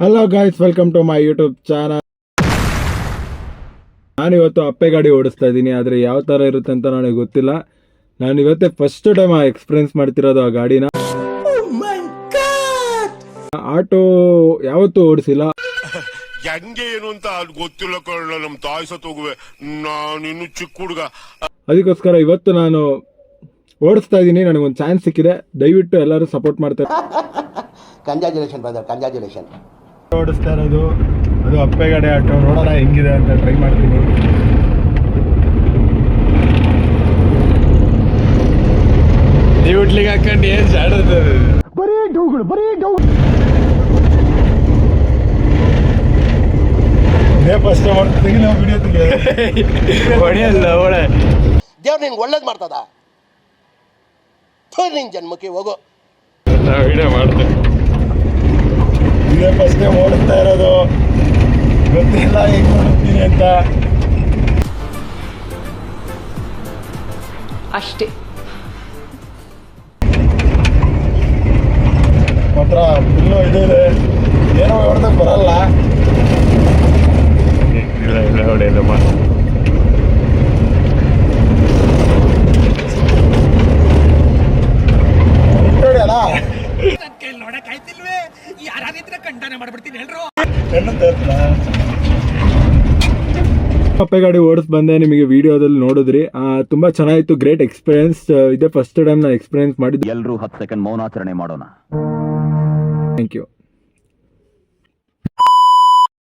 Hello guys welcome to my YouTube channel ನಾನಿವತ್ತು ಅಪ್ಪೆ ಗಾಡಿ ಓಡಿಸ್ತಾ ಇದ್ದೀನಿ ಆದರೆ ಯಾವ ಥರ ಇರುತ್ತೆ ಅಂತ ನನಗೆ ಗೊತ್ತಿಲ್ಲ. ನಾನು ಇವತ್ತೇ ಫಸ್ಟ್ ಟೈಮ್ ಎಕ್ಸ್ಪೀರಿಯನ್ಸ್ ಮಾಡ್ತಿರೋದು ಆ ಗಾಡಿನ. ಆಟೋ ಯಾವತ್ತೂ ಓಡಿಸಿಲ್ಲ. ಹೆಂಗೆ ಏನು ಅಂತ ಅದು ಗೊತ್ತಿಲ್ಲ ಕಣ ನಮ್ಮ ತಾಯಿ ಸತ್ತೋಗುವೆ ನಾನು ಇನ್ನು ಚಿಕ್ಕ ಹುಡುಗ. ಅದಕ್ಕೋಸ್ಕರ ಇವತ್ತು ನಾನು ಓಡಿಸ್ತಾ ಇದ್ದೀನಿ ನನಗೊಂದು ಚಾನ್ಸ್ ಸಿಕ್ಕಿದೆ. ದಯವಿಟ್ಟು ಎಲ್ಲರೂ ಸಪೋರ್ಟ್ ಮಾಡ್ತಾರೆ ಕಂಗ್ರ್ಯಾಚುಲೇಷನ್ ಬ್ರದರ್ ಕಂಗ್ರ್ಯಾಚುಲೇಷನ್ ಓಡಿಸ್ತಾ ಇರೋದು. ಅದು ಅಪ್ಪೆಗಡೆ ಗಾಡಿ ಆಟೋ ನೋಡೋಣ ಹೆಂಗಿದೆ ಅಂತ ಟ್ರೈ ಮಾಡ್ತೀನಿ. ಡ್ಯೂಟ್ಲಿಗೆ ಹಾಕೊಂಡು ಏನ್ ಸಾಡೋದು ಬರೀ ಫಸ್ಟ್ ಮಾಡ್ತೀನಿ ನಾವು ವಿಡಿಯೋ ಹೊಡೆಯಲ್ಲ ಒಳ್ಳೆ ದೇವ್ರು ನಿನ್ಗೆ ಒಳ್ಳೇದು ಮಾಡ್ತದ? ನಿಂಗೆ ಜನ್ಮಕ್ಕೆ ಹೋಗು. ನಾವು ವಿಡಿಯೋ ಮಾಡ್ತೇವೆ ಇದೇ ಓಡುತ್ತಾ ಇರೋದು ಗೊತ್ತಿಲ್ಲ ಹೇಗೆ ಮಾಡ್ತೀನಿ ಅಂತ. ಅಷ್ಟೇ. ಮಾತ್ರ ಫುಲ್ಲು ಇದು ಇದೆ. ಏನೋ ಹೊಡೆದಕ್ಕೆ ಬರಲ್ಲ. ಅಪ್ಪೆ ಗಾಡಿ ಓಡಿಸ್ ಬಂದೆ ನಿಮಗೆ ವಿಡಿಯೋದಲ್ಲಿ ನೋಡಿದ್ರಿ. ಆ, ತುಂಬಾ ಚೆನ್ನಾಗಿತ್ತು ಗ್ರೇಟ್ ಎಕ್ಸ್ಪೀರಿಯನ್ಸ್ ಇದೇ ಫಸ್ಟ್ ಟೈಮ್ ನಾನು ಎಕ್ಸ್ಪೀರಿಯನ್ಸ್ ಮಾಡಿದ್ದು. ಎಲ್ಲರೂ ಹತ್ತು ಸೆಕೆಂಡ್ ಮೌನಾಚರಣೆ ಮಾಡೋಣ. Thank you